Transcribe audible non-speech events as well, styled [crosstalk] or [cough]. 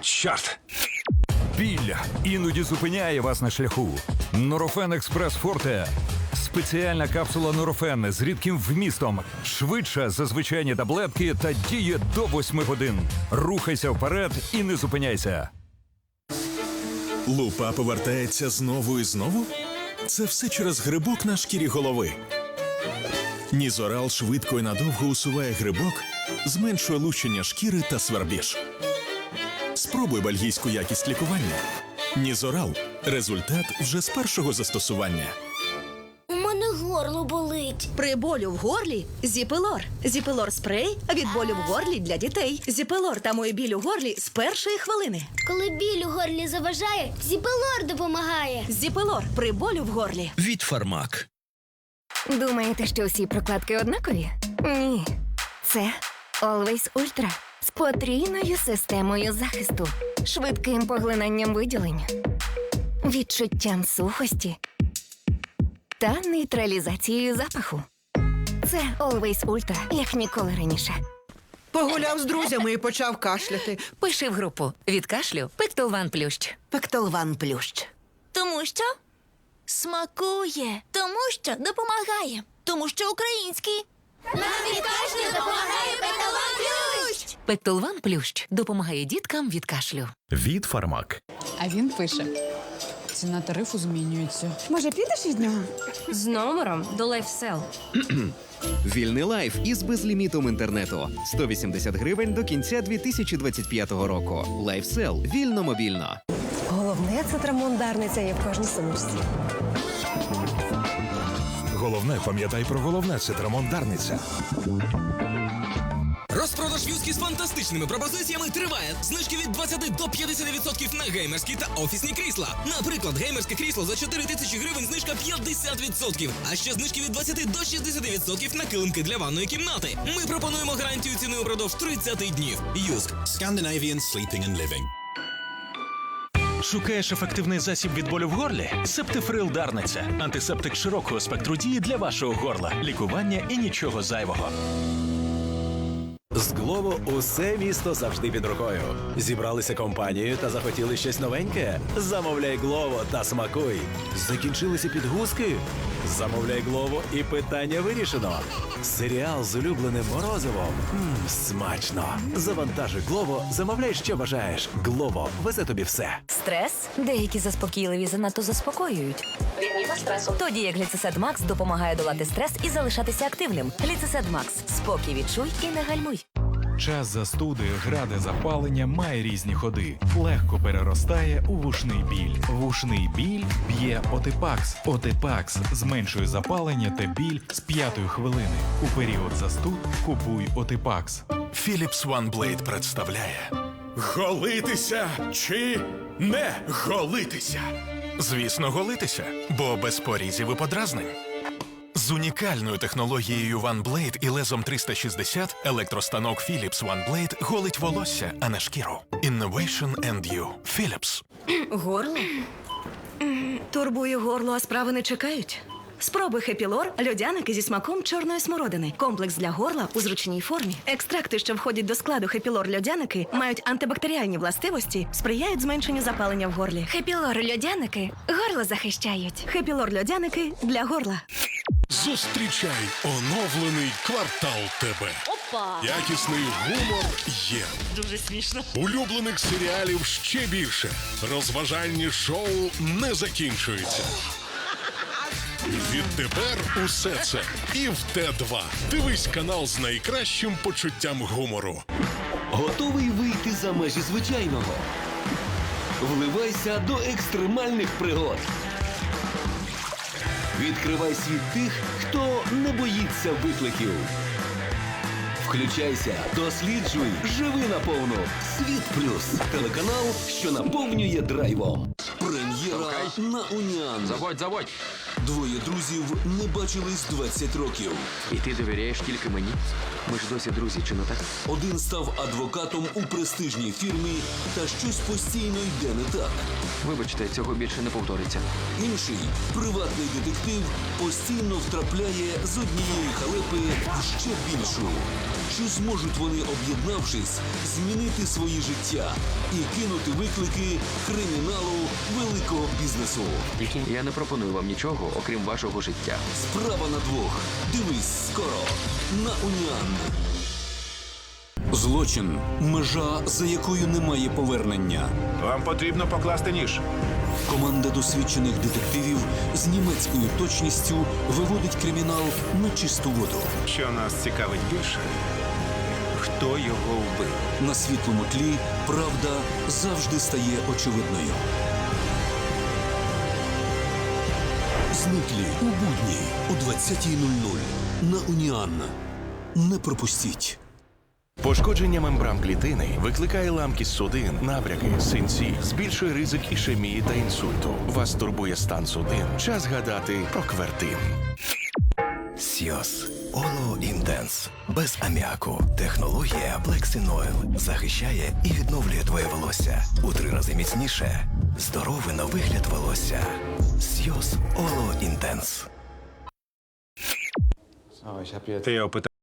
Чорт! Білля іноді зупиняє вас на шляху. Норофен Експрес Форте. Спеціальна капсула Норофен з рідким вмістом. Швидша за звичайні таблетки та діє до 8 годин. Рухайся вперед і не зупиняйся. Лупа повертається знову і знову? Це все через грибок на шкірі голови. Нізорал швидко і надовго усуває грибок, зменшує лущення шкіри та свербіж. Спробуй бельгійську якість лікування. Нізорал результат вже з першого застосування. У мене горло болить. При болю в горлі зіпелор. Зіпелор спрей від болю в горлі для дітей. Зіпелор тамує біль у горлі з першої хвилини. Коли біль у горлі заважає, зіпелор допомагає. Зіпелор при болю в горлі. від Фармак. Думаєте, що всі прокладки однакові? Ні. Це Always Ultra з потрійною системою захисту, швидким поглинанням виділень, відчуттям сухості та нейтралізацією запаху. Це Always Ultra, як ніколи раніше. Погуляв з друзями і почав кашляти. Пиши в групу від кашлю Пектолван Плющ. Пектолван плющ. Тому що смакує, тому що допомагає, тому що український. Нам від кашлю допомагає петалон плющ! Пектолван Плющ допомагає діткам від кашлю. Від Фармак. А він пише: ціна тарифу змінюється. Може, підеш від нього? З номером до LifeSell. [clears throat] Вільний лайф із безлімітом інтернету. 180 гривень до кінця 2025 року. Лайфсел. Вільно мобільно. Головне це трамондарниця є в кожній сумочці. Головне, пам'ятай про головне це Дарниця. Розпродаж візки з фантастичними пропозиціями триває. Знижки від 20 до 50% на геймерські та офісні крісла. Наприклад, геймерське крісло за 4 тисячі гривень знижка 50%. А ще знижки від 20 до 60% на килимки для ванної кімнати. Ми пропонуємо гарантію ціни упродовж 30 днів. Юск. Scandinavian Sleeping and Living. Шукаєш ефективний засіб від болю в горлі? Септифрил Дарниця. Антисептик широкого спектру дії для вашого горла. Лікування і нічого зайвого. З Глово усе місто завжди під рукою. Зібралися компанією та захотіли щось новеньке. Замовляй Глово та смакуй. Закінчилися підгузки. Замовляй Глово і питання вирішено. Серіал з улюбленим морозивом. Мм, смачно. Завантажуй Глово, замовляй, що бажаєш. Глово везе тобі все. Стрес деякі заспокійливі занадто заспокоюють. Тоді як гліцесед Макс допомагає долати стрес і залишатися активним. Гліцесед Макс спокій відчуй і не гальмуй. Час застуди, граде запалення має різні ходи. Легко переростає у вушний біль. Вушний біль б'є Отипакс. Отипакс зменшує запалення та біль з п'ятої хвилини. У період застуд купуй Отипакс. Philips OneBlade представляє Голитися чи не голитися? Звісно, голитися, бо без порізів і подразнень. З унікальною технологією OneBlade і лезом 360 електростанок Philips OneBlade голить волосся, а не шкіру. Innovation and you. Philips. Горло? Турбує горло, а справи не чекають. Спробуй хепілор, льодяники зі смаком чорної смородини. Комплекс для горла у зручній формі. Екстракти, що входять до складу хепілор льодяники, мають антибактеріальні властивості, сприяють зменшенню запалення в горлі. Хепілор льодяники горло захищають. Хепілор льодяники для горла. Зустрічай оновлений квартал ТБ. Опа! Якісний гумор є. Дуже смішно. Улюблених серіалів ще більше. Розважальні шоу не закінчуються. Відтепер усе це і в Т2. Дивись канал з найкращим почуттям гумору. Готовий вийти за межі звичайного. Вливайся до екстремальних пригод. Відкривай світ тих, хто не боїться викликів. Включайся, досліджуй, живи наповну. Світ плюс телеканал, що наповнює драйвом. Прем'єра на Уніан. Заводь, заводь. Двоє друзів не бачились 20 років. І ти довіряєш тільки мені? Ми ж досі друзі, чи не так? Один став адвокатом у престижній фірмі, та щось постійно йде не так. Вибачте, цього більше не повториться. Інший приватний детектив постійно втрапляє з однієї халепи в ще більшу. Чи зможуть вони, об'єднавшись, змінити свої життя і кинути виклики криміналу великого бізнесу? Я не пропоную вам нічого, окрім вашого життя. Справа на двох. Дивись скоро на Уніан. Злочин межа, за якою немає повернення. Вам потрібно покласти ніж. Команда досвідчених детективів з німецькою точністю виводить кримінал на чисту воду. Що нас цікавить більше? Хто його вбив? На світлому тлі правда завжди стає очевидною. Зниклі у будні о 20.00 на Уніан. Не пропустіть. Пошкодження мембран клітини викликає ламкість судин, набряки, синці, збільшує ризик ішемії та інсульту. Вас турбує стан судин. Час гадати про квертин. Сіос Оло Інтенс без аміаку. Технологія Black захищає і відновлює твоє волосся у три рази міцніше. Здоровий на вигляд волосся. Сіос Оло Інтенс. Ти опитав.